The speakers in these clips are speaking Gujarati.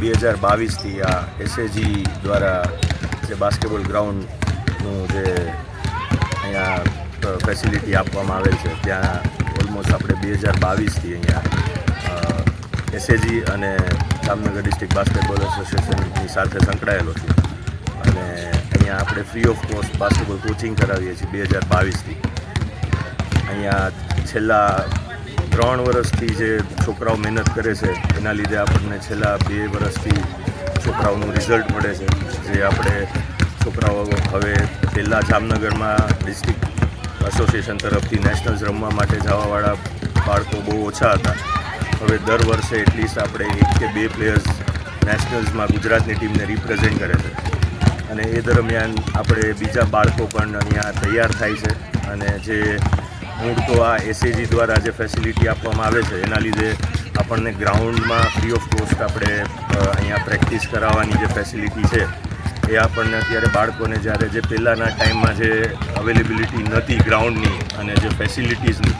બે હજાર બાવીસથી આ એસએજી દ્વારા જે બાસ્કેટબોલ ગ્રાઉન્ડનું જે અહીંયા ફેસિલિટી આપવામાં આવેલ છે, ત્યાં ઓલમોસ્ટ આપણે બે હજાર બાવીસથી અહીંયા એસએજી અને જામનગર ડિસ્ટ્રિક્ટ બાસ્કેટબોલ એસોસિએશનની સાથે સંકળાયેલો છું. અને અહીંયા આપણે free of cost basketball coaching કરાવીએ છીએ બે હજાર બાવીસથી. અહીંયા છેલ્લા ત્રણ વર્ષથી જે છોકરાઓ મહેનત કરે છે, એના લીધે આપણને છેલ્લા બે વર્ષથી છોકરાઓનું રિઝલ્ટ મળે છે. જે આપણે છોકરાઓ હવે પહેલાં જામનગરમાં ડિસ્ટ્રિક્ટ એસોસિએશન તરફથી નેશનલ્સ રમવા માટે જવાવાળા બાળકો બહુ ઓછા હતા. હવે દર વર્ષે એટલીસ્ટ આપણે એક કે બે પ્લેયર્સ નેશનલ્સમાં ગુજરાતની ટીમને રિપ્રેઝેન્ટ કરે છે. અને એ દરમિયાન આપણે બીજા બાળકો પણ અહીંયા તૈયાર થાય છે. અને જે મૂળ તો આ એસએજી દ્વારા જે ફેસિલિટી આપવામાં આવે છે, એના લીધે આપણને ગ્રાઉન્ડમાં ફ્રી ઓફ કોસ્ટ આપણે અહીંયા પ્રેક્ટિસ કરાવવાની જે ફેસિલિટી છે, એ આપણને અત્યારે બાળકોને જ્યારે જે પહેલાંના ટાઈમમાં જે અવેલેબિલિટી નહોતી ગ્રાઉન્ડની અને જે ફેસિલિટીઝની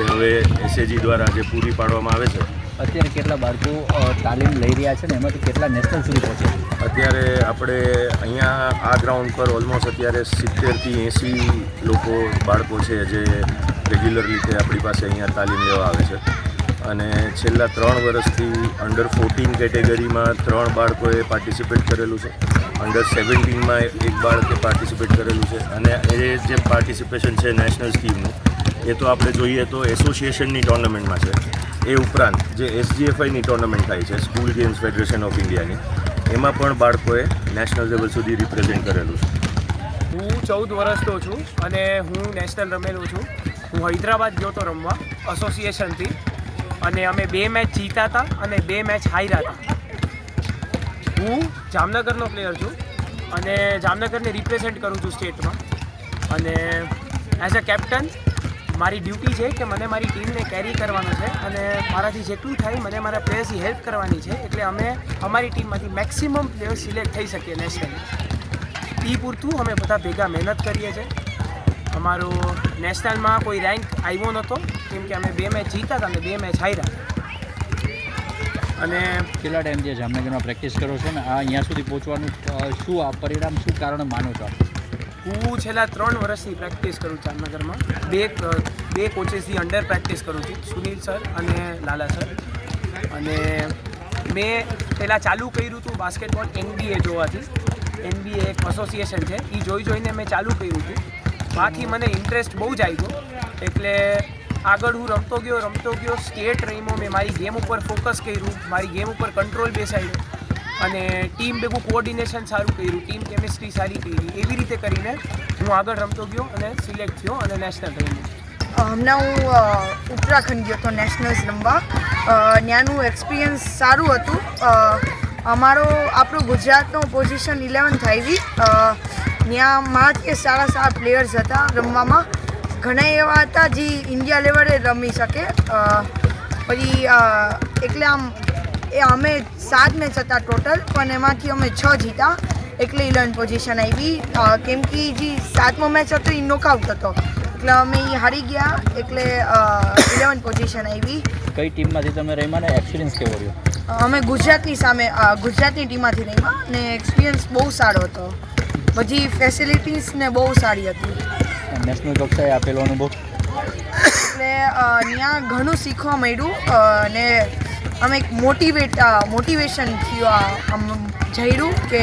એ હવે એસએજી દ્વારા જે પૂરી પાડવામાં આવે છે અત્યારે કેટલા બાળકો તાલીમ લઈ રહ્યા છે ને એમાંથી કેટલા નેશનલ સુધી પહોંચે અત્યારે આપણે અહીંયા આ ગ્રાઉન્ડ પર ઓલમોસ્ટ અત્યારે સિત્તેરથી એંસી લોકો બાળકો છે જે રેગ્યુલર રીતે આપણી પાસે અહીંયા તાલીમ લેવા આવે છે. અને છેલ્લા ત્રણ વર્ષથી અંડર ફોર્ટીન કેટેગરીમાં ત્રણ બાળકોએ પાર્ટિસિપેટ કરેલું છે. અંડર સેવન્ટીનમાં એક બાળકે પાર્ટિસિપેટ કરેલું છે. અને એ જે પાર્ટિસિપેશન છે નેશનલ સ્કીમનું એ તો આપણે જોઈએ તો એસોસિએશનની ટુર્નામેન્ટમાં છે. એ ઉપરાંત જે એસજીએફઆઈની ટુર્નામેન્ટ થાય છે સ્કૂલ ગેમ્સ ફેડરેશન ઓફ ઇન્ડિયાની એમાં પણ બાળકોએ નેશનલ લેવલ સુધી રિપ્રેઝેન્ટ કરેલું છે. હું ચૌદ વર્ષનો છું અને હું નેશનલ રમેલો છું. હું હૈદરાબાદ ગયો તો રમવા એસોસિએશનથી અને અમે બે મેચ જીતા હતા અને બે મેચ હાર્યા હતા હું જામનગરનો પ્લેયર છું અને જામનગરને રિપ્રેઝેન્ટ કરું છું સ્ટેટમાં અને એઝ અ કેપ્ટન મારી ડ્યુટી છે કે મને મારી ટીમને કેરી કરવાનું છે અને મારાથી જેટલું થાય મને મારા પ્લેયર્સની હેલ્પ કરવાની છે એટલે અમે અમારી ટીમમાંથી મેક્સિમમ પ્લેયર્સ સિલેક્ટ થઈ શકીએ નેશનલ એ પૂરતું અમે બધા ભેગા મહેનત કરીએ છીએ. અમારો નેશનલમાં કોઈ રેન્ક આવ્યો નહોતો, કેમ કે અમે બે મેચ જીતા હતા અને બે મેચ હાર્યા. અને કેટલા જે જામનગરમાં પ્રેક્ટિસ કરો છો ને? આ અહીંયા સુધી પહોંચવાનું શું આ પરિણામ, શું કારણ માનો છો હું છેલ્લા ત્રણ વર્ષથી પ્રેક્ટિસ કરું જામનગરમાં. બે બે કોચેસની અંડર પ્રેક્ટિસ કરું છું, સુનિલ સર અને લાલા સર અને મેં પહેલાં ચાલુ કર્યું હતું બાસ્કેટબોલ એનબીએ જોવાથી. એનબીએ એક એસોસિએશન છે. એ જોઈ જોઈને મેં ચાલુ કર્યું હતું. બાકી મને ઇન્ટરેસ્ટ બહુ જ આવ્યો એટલે આગળ હું રમતો ગયો રમતો ગયો સ્ટેટ રમ્યો, મેં મારી ગેમ ઉપર ફોકસ કર્યું, મારી ગેમ ઉપર કંટ્રોલ બેસાડ્યો. અને ટીમ ભેગું કોઓર્ડિનેશન સારું કર્યું, ટીમ કેમિસ્ટ્રી સારી કરી, એવી રીતે કરીને હું આગળ રમતો ગયો અને સિલેક્ટ થયો અને નેશનલ રમ્યો હમણાં હું ઉત્તરાખંડ ગયો હતો નેશનલ્સ રમવા. ત્યાંનું એક્સપિરિયન્સ સારું હતું. અમારો, આપણું ગુજરાતનો પોઝિશન ઇલેવન્થ આવી ત્યાં મારાથી સારા સારા પ્લેયર્સ હતા રમવામાં. ઘણા એવા હતા જે ઇન્ડિયા લેવલે રમી શકે. પછી એટલે આમ એ અમે સાત મેચ હતા ટોટલ પણ એમાંથી અમે છ જીતા એટલે ઇલેવન પોઝિશન આવી. કેમ કે જે સાતમો મેચ હતો એ નોકઆઉટ હતો. એટલે અમે એ હારી ગયા. એટલે ઇલેવન પોઝિશન આવી. કઈ ટીમમાંથી તમે રમ્યા ને? એક્સપિરિયન્સ કેવો રહ્યો? અમે ગુજરાતની સામે ગુજરાતની ટીમમાંથી રમ્યા ને એક્સપિરિયન્સ બહુ સારો હતો. બધી ફેસિલિટીઝ ને બહુ સારી હતી. નેશનલ કક્ષાએ આપેલો અનુભવ? એટલે ત્યાં ઘણું શીખવા મળ્યું અને અમે એક મોટિવેટ મોટિવેશન થયું જઈડું કે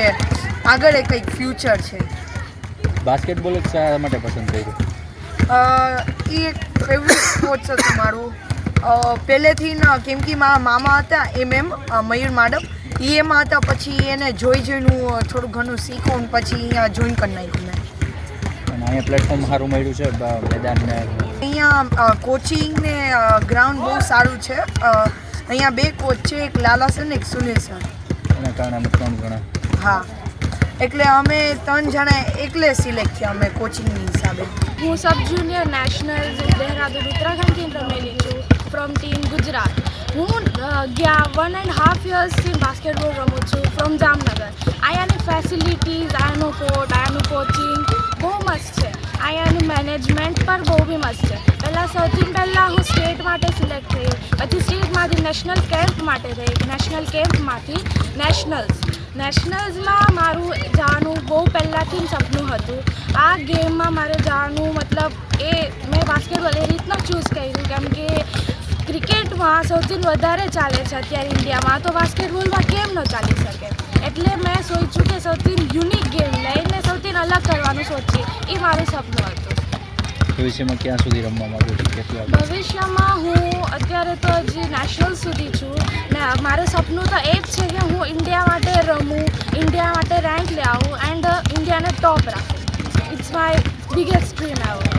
આગળ એક કંઈક ફ્યુચર છે. બાસ્કેટબોલ જ શા માટે પસંદ કર્યું? એ એક ફેવરિટ સ્પોર્ટ્સ હતું મારું. પહેલેથી ન કેમ કે મારા મામા હતા એમ એમ મયુર માડમ. એ એમાં હતા પછી એને જોઈ જોઈને હું થોડું ઘણું શીખું પછી અહીંયા જોઈન કરી નાખ્યું મેં. અહીંયા પ્લેટફોર્મ સારું મળ્યું છે મેદાનને? અહીંયા કોચિંગ ને ગ્રાઉન્ડ બહુ સારું છે. અહીંયા બે કોચ છે એક લાલા સર ને એક સુનિલ સર એના કારણે અમે ત્રણ જણા. હા. એટલે અમે ત્રણ જણા એકલે સિલેક્ટ થયા અમે કોચિંગની હિસાબે. હું સબ જુનિયર નેશનલ દહેરાદૂન ઉત્તરાખંડથી રમેલી છું ફ્રોમ ટીમ ગુજરાત. હું ગયા વન એન્ડ હાફ યર્સથી બાસ્કેટબોલ રમું છું ફ્રોમ જામનગર. અહીંયાની ફેસિલિટીઝ અહીંયાનું કોર્ટ અહીંયાનું કોચિંગ બહુ મસ્ત છે. અહીંયાનું મેનેજમેન્ટ પણ બહુ બી મસ્ત છે. પહેલાં સૌથી પહેલાં હું સ્ટેટ માટે સિલેક્ટ થઈ પછી સ્ટેટમાંથી નેશનલ કેમ્પ માટે થઈ નેશનલ કેમ્પમાંથી નેશનલ્સ. નેશનલ્સમાં મારું જવાનું બહુ પહેલાંથી સપનું હતું. આ ગેમમાં મારે જવાનું મતલબ એ મેં બાસ્કેટબોલ એ રીતના ચૂઝ કર્યું. કેમ કે ક્રિકેટમાં સૌથી વધારે ચાલે છે અત્યારે ઇન્ડિયામાં. તો બાસ્કેટબોલમાં કેમ ન ચાલી શકે? એટલે મેં સોચ્યું કે સૌથી યુનિક ગેમ લઈને સૌથી અલગ કરવાનું સોચીએ. એ મારું સપનું હતું. ભવિષ્યમાં ક્યાં સુધી રમવા માંગો છો, કેટલા ભવિષ્યમાં હું અત્યારે તો હજી નેશનલ સુધી છું. ને મારું સપનું તો એ જ છે કે હું ઇન્ડિયા માટે રમું ઇન્ડિયા માટે રેન્ક લઈ આવું એન્ડ ઇન્ડિયાને ટોપ રાખું. It's my biggest dream ever